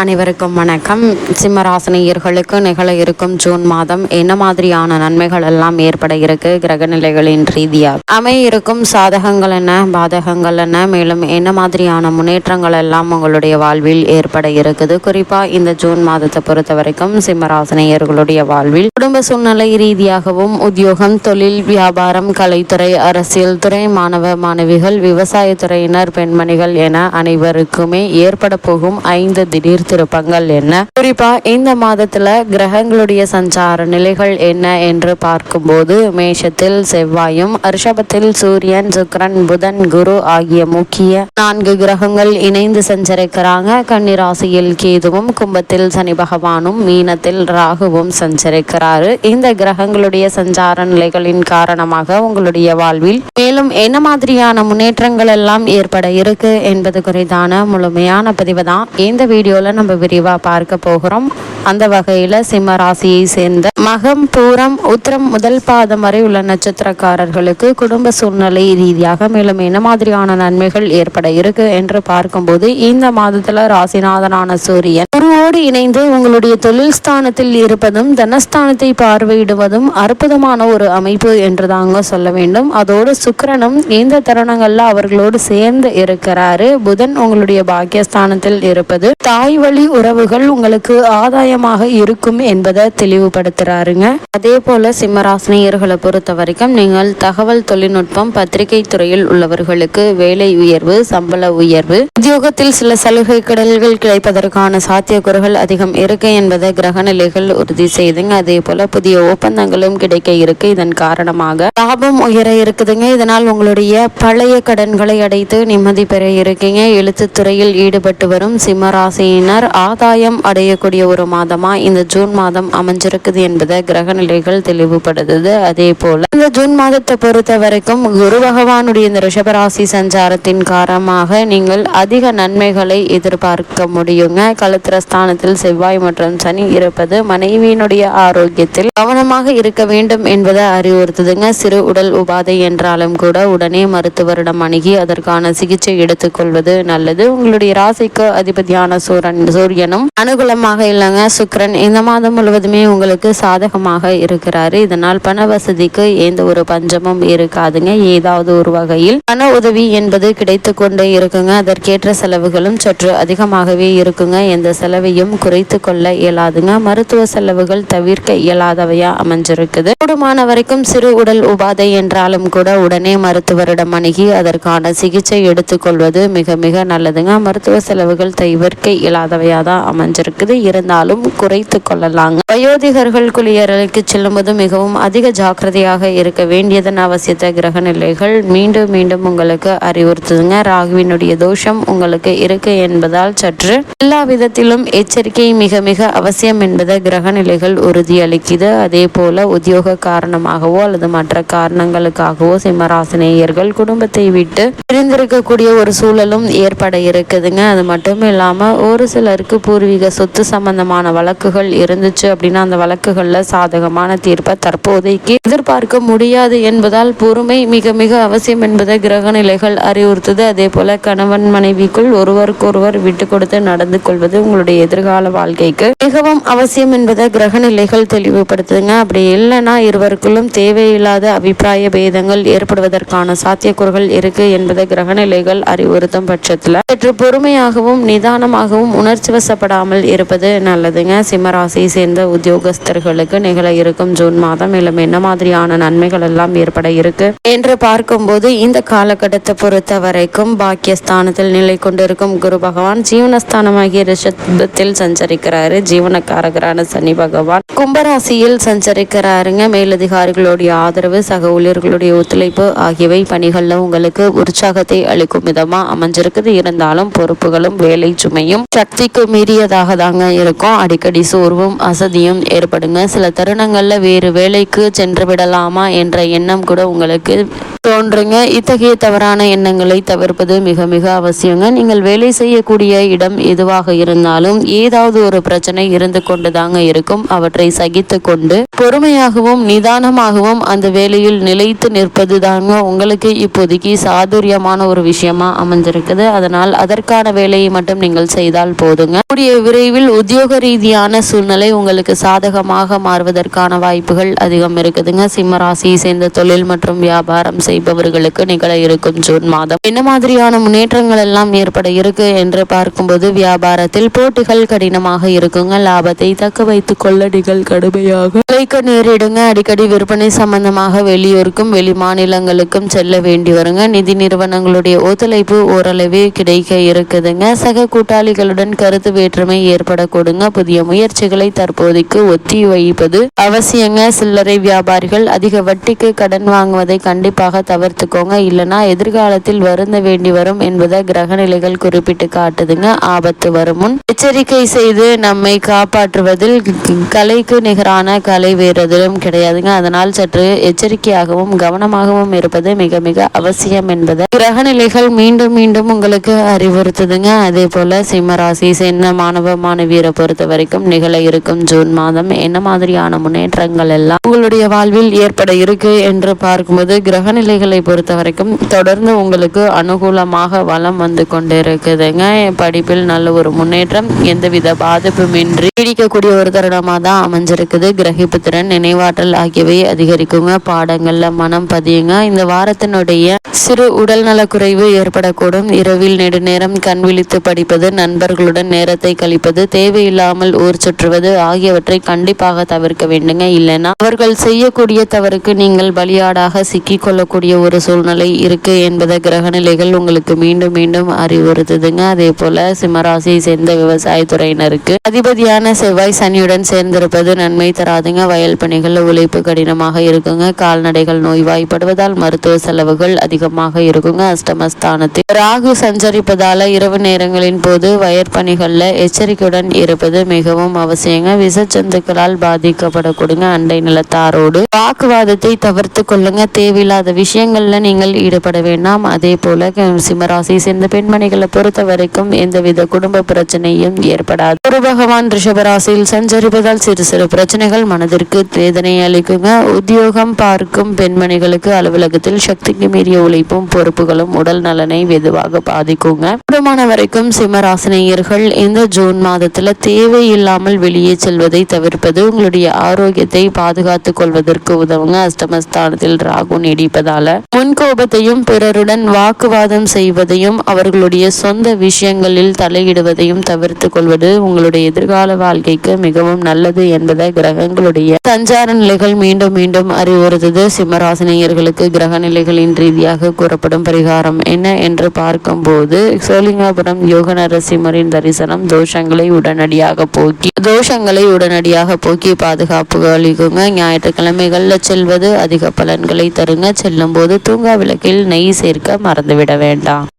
அனைவருக்கும் வணக்கம். சிம்மராசினியர்களுக்கு நிகழ இருக்கும் ஜூன் மாதம் என்ன மாதிரியான நன்மைகள் எல்லாம் ஏற்பட இருக்கு? கிரக நிலைகளின் ரீதியாக அமைய இருக்கும் சாதகங்கள் என்ன? பாதகங்கள் என்ன? மேலும் என்ன மாதிரியான முன்னேற்றங்கள் எல்லாம் உங்களுடைய வாழ்வில் ஏற்பட இருக்குது? குறிப்பா இந்த ஜூன் மாதத்தை பொறுத்த வரைக்கும் சிம்மராசினியர்களுடைய வாழ்வில் குடும்ப சூழ்நிலை ரீதியாகவும் உத்தியோகம் தொழில் வியாபாரம் கலைத்துறை அரசியல் துறை மாணவ மாணவிகள் விவசாயத்துறையினர் பெண்மணிகள் என அனைவருக்குமே ஏற்பட போகும் ஐந்து திடீர் திருப்பங்கள் என்ன? குறிப்பா இந்த மாதத்துல கிரகங்களுடைய சஞ்சார நிலைகள் என்ன என்று பார்க்கும்போது மேஷத்தில் செவ்வாயும் ரிஷபத்தில் சூரியன் சுக்கிரன் புதன் குரு ஆகிய முக்கிய நான்கு கிரகங்கள் இணைந்து சஞ்சரிக்கிறாங்க. கன்னிராசியில் கேதுவும் கும்பத்தில் சனி பகவானும் மீனத்தில் ராகுவும் சஞ்சரிக்கிறாரு. இந்த கிரகங்களுடைய சஞ்சார நிலைகளின் காரணமாக உங்களுடைய வாழ்வில் மேலும் என்ன மாதிரியான முன்னேற்றங்கள் எல்லாம் ஏற்பட இருக்கு என்பது குறித்தான முழுமையான பதிவு தான். இந்த வீடியோல நம்ம விரிவாக பார்க்க போகிறோம். அந்த வகையில சிம்ம ராசியை சேர்ந்த மகம் பூரம் உத்திரம் முதல் பாதம் வரை உள்ள நட்சத்திரக்காரர்களுக்கு குடும்ப சூழ்நிலை ரீதியாக மேலும் என்ன மாதிரியான நன்மைகள் ஏற்பட இருக்கு என்று பார்க்கும்போது இந்த மாதத்துல ராசிநாதனான சூரியன் குருவோடு இணைந்து உங்களுடைய தொழில் ஸ்தானத்தில் இருப்பதும் தனஸ்தானத்தை பார்வையிடுவதும் அற்புதமான ஒரு அமைப்பு என்று தாங்க சொல்ல வேண்டும். அதோடு சுக்கரனும் இந்த தருணங்கள்ல அவர்களோடு சேர்ந்து இருக்கிறாரு. புதன் உங்களுடைய பாக்கியஸ்தானத்தில் இருப்பது தாய் வழி உறவுகள் உங்களுக்கு ஆதாயமாக இருக்கும் என்பதை தெளிவுபடுத்துறாருங்க. அதே போல சிம்மராசினியர்களை பொறுத்த வரைக்கும் நீங்கள் தகவல் தொழில்நுட்பம் பத்திரிகை துறையில் உள்ளவர்களுக்கு வேலை உயர்வு சம்பள உயர்வு உத்தியோகத்தில் சில சலுகை கடல்கள் கிடைப்பதற்கான சாத்தியக்கூறுகள் அதிகம் இருக்கு என்பதை கிரகநிலைகள் உறுதி செய்துங்க. அதே போல புதிய ஒப்பந்தங்களும் கிடைக்க இருக்கு. இதன் காரணமாக லாபம் உயர இருக்குதுங்க. இதனால் உங்களுடைய பழைய கடன்களை அடைத்து நிம்மதி பெற இருக்கீங்க. எழுத்துத்துறையில் ஈடுபட்டு வரும் சிம்மராசியினர் ஆதாயம் அடையக்கூடிய ஒரு மாதம் இந்த ஜூன் மாதம் அமைஞ்சிருக்குது என்பதை கிரகநிலைகள் தெளிவுபடுத்துது. அதே போல இந்த ஜூன் மாதத்தை பொறுத்த வரைக்கும் குரு பகவானுடைய இந்த ரிஷபராசி சஞ்சாரத்தின் காரணமாக நீங்கள் அதிக நன்மைகளை எதிர்பார்க்க முடியுங்க. களத்திர ஸ்தானத்தில் செவ்வாய் மற்றும் சனி இருப்பது மனைவியினுடைய ஆரோக்கியத்தில் கவனமாக இருக்க வேண்டும் என்பதை அறிவுறுத்துதுங்க. சிறு உடல் உபாதை என்றாலும் கூட உடனே மருத்துவரிடம் அணுகி அதற்கான சிகிச்சை எடுத்துக்கொள்வது நல்லது. உங்களுடைய ராசிக்கு அதிபதியான சூரன் சூரியனும் அனுகூலமாக இல்லைங்க. சுக்கிரன் இந்த மாதம் முழுவதுமே உங்களுக்கு சாதகமாக இருக்கிறாரு. இதனால் பண வசதிக்கு எந்த ஒரு பஞ்சமும் இருக்காதுங்க. ஏதாவது ஒரு வகையில் பண உதவி என்பது கிடைத்து கொண்டே இருக்குங்க. அதற்கேற்ற செலவுகளும் சற்று அதிகமாகவே இருக்குங்க. எந்த செலவையும் குறைத்து கொள்ள இயலாதுங்க. மருத்துவ செலவுகள் தவிர்க்க இயலாதவையா அமைஞ்சிருக்குது. கூடுமான வரைக்கும் சிறு உடல் உபாதை என்றாலும் கூட உடனே மருத்துவரிடம் அணுகி அதற்கான சிகிச்சை எடுத்துக்கொள்வது மிக மிக நல்லதுங்க. மருத்துவ செலவுகள் தவிர்க்க இயலாதவையா தான் அமைஞ்சிருக்குது. இருந்தாலும் குறைத்து கொள்ளலாங்க. வயோதிகர்கள் குளியலுக்கு செல்லும்போது மிகவும் அதிக ஜாக்கிரதையாக இருக்க வேண்டியதன் அவசியத்தை கிரக நிலைகள் மீண்டும் மீண்டும் உங்களுக்கு அறிவுறுத்துதுங்க. ராகுவினுடைய தோஷம் உங்களுக்கு இருக்கு என்பதால் சற்று எல்லா விதத்திலும் எச்சரிக்கை மிக மிக அவசியம் என்பதை கிரக நிலைகள் உறுதியளிக்குது. அதே போல உத்தியோக காரணமாகவோ அல்லது மற்ற காரணங்களுக்காகவோ சிம்மராசினேயர்கள் குடும்பத்தை விட்டு பிரிந்திருக்கக்கூடிய ஒரு சூழலும் ஏற்பட இருக்குதுங்க. அது மட்டும் இல்லாம ஒரு சிலருக்கு பூர்வீக சொத்து சம்பந்தமான வழக்குகள் இருந்துச்சு அப்படின்னா அந்த வழக்குகளில் சாதகமான தீர்ப்பை தற்போதைக்கு எதிர்பார்க்க முடியாது என்பதால் பொறுமை மிக மிக அவசியம் என்பதை கிரக நிலைகள் அறிவுறுத்துது. அதே போல கணவன் மனைவிக்குள் ஒருவருக்கொருவர் விட்டு கொடுத்து நடந்து கொள்வது உங்களுடைய எதிர்கால வாழ்க்கைக்கு மிகவும் அவசியம் என்பதை கிரக நிலைகள் தெளிவுபடுத்துதுங்க. அப்படி இல்லைன்னா இருவருக்குள்ளும் தேவையில்லாத அபிப்பிராய பேதங்கள் ஏற்படுவதற்கான சாத்தியக்கூறுகள் இருக்கு என்பதை கிரக நிலைகள் அறிவுறுத்தும் பட்சத்துல சற்று பொறுமையாகவும் நிதானமாகவும் உணர்ச்சி வசப்படாமல் இருப்பது நல்லதுங்க சிம்மராசியை சேர்ந்த உத்தியோகஸ்தர்களுக்கு நிகழ இருக்கும் ஜூன் மாதம் மேலும் என்ன மாதிரியான நன்மைகள் எல்லாம் ஏற்பட இருக்கு என்று பார்க்கும்போது இந்த காலகட்டத்தை பொறுத்த வரைக்கும் பாக்கியஸ்தானத்தில் நிலை கொண்டிருக்கும் குரு பகவான் ஜீவனஸ்தானமாகிய ரிஷபத்தில் சஞ்சரிக்கிறாரு. ஜீவனக்காரகரான சனி பகவான் கும்பராசியில் சஞ்சரிக்கிறாருங்க. மேலதிகாரிகளுடைய ஆதரவு சக ஊழியர்களுடைய ஒத்துழைப்பு ஆகியவை பணிகள்ல உங்களுக்கு உற்சாகத்தை அளிக்கும் விதமா அமைஞ்சிருக்குது. இருந்தாலும் பொறுப்புகளும் வேலை சுமையும் சக்திக்கு மீறியதாக தாங்க இருக்கும். அடிக்கடி சோர்வும் அசதியும் ஏற்படுங்க. சில தருணங்களில் வேறு வேலைக்கு சென்று விடலாமா என்ற எண்ணம் கூட உங்களுக்கு தோன்றுங்க. இத்தகைய தவறான எண்ணங்களை தவிர்ப்பது மிக மிக அவசியங்க. நீங்கள் வேலை செய்யக்கூடிய இடம் எதுவாக இருந்தாலும் ஏதாவது ஒரு பிரச்சனை இருந்து கொண்டுதாங்க இருக்கும். அவற்றை சகித்து கொண்டு பொறுமையாகவும் நிதானமாகவும் அந்த வேலையில் நிலைத்து நிற்பது தாங்க உங்களுக்கு இப்போதைக்கு சாதுரியமான ஒரு விஷயமா அமைஞ்சிருக்குது. அதனால் அதற்கான வேலையை மட்டும் நீங்கள் செய்தால் போதுங்க. கூடிய விரைவில் உத்தியோக ரீதியான சூழ்நிலை உங்களுக்கு சாதகமாக மாறுவதற்கான வாய்ப்புகள் அதிகம் இருக்குதுங்க. சிம்ம ராசியை சேர்ந்த தொழில் மற்றும் வியாபாரம் செய்பவர்களுக்கு நிகழ இருக்கும் ஜூன் மாதம். என்ன மாதிரியான முன்னேற்றங்கள் எல்லாம் ஏற்பட இருக்கு என்று பார்க்கும்போது வியாபாரத்தில் போட்டிகள் கடினமாக இருக்குங்க. லாபத்தை தக்க வைத்துக் கொள்ள நீங்கள் கடுமையாக உழைக்க நேரிடுங்க. அடிக்கடி விற்பனை சம்பந்தமாக வெளியூருக்கும் வெளி மாநிலங்களுக்கும் செல்ல வேண்டி வருங்க. நிதி நிறுவனங்களுடைய ஒத்துழைப்பு ஓரளவே கிடைக்க இருக்குதுங்க. சக கூட்டாளிகளுடன் கருத்து வேற்றுமை ஏற்படக்கூடுங்க. புதிய முயற்சிகளை தற்போதைக்கு ஒத்தி வைப்பது அவசியங்க. சில்லறை வியாபாரிகள் அதிக வட்டிக்கு கடன் வாங்குவதை கண்டிப்பாக தவிர்த்துக்கோங்க. இல்லைனா எதிர்காலத்தில் வருந்த வேண்டி வரும் என்பதை கிரகநிலைகள் குறிப்பிட்டு காட்டுதுங்க. ஆபத்து வரும் முன் எச்சரிக்கை செய்து நம்மை காப்பாற்றுவதில் கலைக்கு நிகரான கலை வேறெதிலும் கிடையாதுங்க. அதனால் சற்று எச்சரிக்கையாகவும் கவனமாகவும் இருப்பது மிக மிக அவசியம் என்பதை கிரகநிலைகள் மீண்டும் மீண்டும் உங்களுக்கு அறிவுறுத்துதுங்க. அதே போல சிம்மராசி சென்ன மாணவ மாணவியரை பொறுத்தவரை வரைக்கும் நிகழ இருக்கும் ஜூன் மாதம். என்ன மாதிரியான முன்னேற்றங்கள் எல்லாம் உங்களுடைய வாழ்வில் ஏற்பட இருக்கு என்று பார்க்கும்போது கிரகநிலைகளை பொறுத்த வரைக்கும் தொடர்ந்து உங்களுக்கு அனுகூலமாக வளம் வந்து கொண்டு இருக்குதுங்க படிப்பில் நல்ல ஒரு முன்னேற்றம் எந்தவித பாதிப்புமின்றி நீடிக்கக்கூடிய ஒரு தருணமாக தான் அமைஞ்சிருக்குது. கிரகிப்பு திறன் நினைவாற்றல் ஆகியவை அதிகரிக்குங்க. பாடங்கள்ல மனம் பதியுங்க. இந்த வாரத்தினுடைய சிறு உடல் நலக்குறைவு ஏற்படக்கூடும். இரவில் நெடுநேரம் கண் விழித்து படிப்பது நண்பர்களுடன் நேரத்தை கழிப்பது தேவையில்லாமல் ஊர் சுற்றுவது ஆகியவற்றை கண்டிப்பாக தவிர்க்க வேண்டுங்க. இல்லைன்னா அவர்கள் செய்யக்கூடிய தவறுக்கு நீங்கள் பலியாடாக சிக்கிக் கொள்ளக்கூடிய ஒரு சூழ்நிலை இருக்கு என்பதை கிரகநிலைகள் உங்களுக்கு மீண்டும் மீண்டும் அறிவுறுத்துதுங்க. அதே போல சிம்மராசியை சேர்ந்த விவசாயத்துறையினருக்கு அதிபதியான செவ்வாய் சனியுடன் சேர்ந்திருப்பது நன்மை தராதுங்க. வயல் பணிகள் உழைப்பு கடினமாக இருக்குங்க. கால்நடைகள் நோய்வாய்ப்படுவதால் மருத்துவ செலவுகள் அதிகமாக இருக்குங்க. அஷ்டமஸ்தானத்தில் ராகு சஞ்சரிப்பதால இரவு நேரங்களின் போது வயற்பணிகள்ல எச்சரிக்கையுடன் இருப்பது மிகவும் அவசியங்க. விஷச்சந்துக்களால் பாதிக்கப்படக்கூடுங்க. அண்டை நிலத்தாரோடு வாக்குவாதத்தை தவிர்த்து கொள்ளுங்க. தேவையில்லாத விஷயங்கள்ல நீங்கள் ஈடுபட வேண்டாம். அதே போல சிம்மராசி சேர்ந்த பெண்மணிகளை பொறுத்த வரைக்கும் எந்தவித குடும்ப பிரச்சனையும் ஏற்படாது. குரு பகவான் ரிஷபராசியில் சஞ்சரிப்பதால் சிறு சிறு பிரச்சனைகள் மனதிற்கு வேதனை அளிக்குங்க. உத்தியோகம் பார்க்கும் பெண்மணிகளுக்கு அலுவலகத்தில் சக்திக்கு மீறிய உழைப்பும் பொறுப்புகளும் உடல் நலனை வெதுவாக பாதிக்குங்க. குடும்பமான வரைக்கும் சிம்மராசினியர்கள் இந்த ஜூன் மாதத்துல தேவையில்லாமல் வெளியே செல்வதை தவிர்ப்பது உங்களுடைய ஆரோக்கியத்தை பாதுகாத்துக் கொள்வதற்கு உதவுங்க. அஷ்டமஸ்தானத்தில் ராகு நீடிப்பதால முன்கோபத்தையும் பிறருடன் வாக்குவாதம் செய்வதையும் அவர்களுடைய சொந்த விஷயங்களில் தலையிடுவதையும் தவிர்த்து கொள்வது உங்களுடைய எதிர்கால வாழ்க்கைக்கு மிகவும் நல்லது என்பதை கிரகங்களுடைய சஞ்சார நிலைகள் மீண்டும் மீண்டும் அறிவுறுத்தது. சிம்மராசினியர்களுக்கு கிரக நிலைகளின் ரீதியாக கூறப்படும் பரிகாரம் என்ன என்று பார்க்கும்போது சோலிங்காபுரம் யோக நரசிம்மரின் தரிசனம் தோஷங்களை உடனடியாக போக்கி தோஷங்களை உடனடியாக போக்கி பாதுகாப்பு அளிக்குங்க. ஞாயிற்றுக்கிழமைகளில் செல்வது அதிக பலன்களை தருங்க. செல்லும் போது தூங்கா விளக்கில் நெய் சேர்க்க மறந்துவிட வேண்டாம்.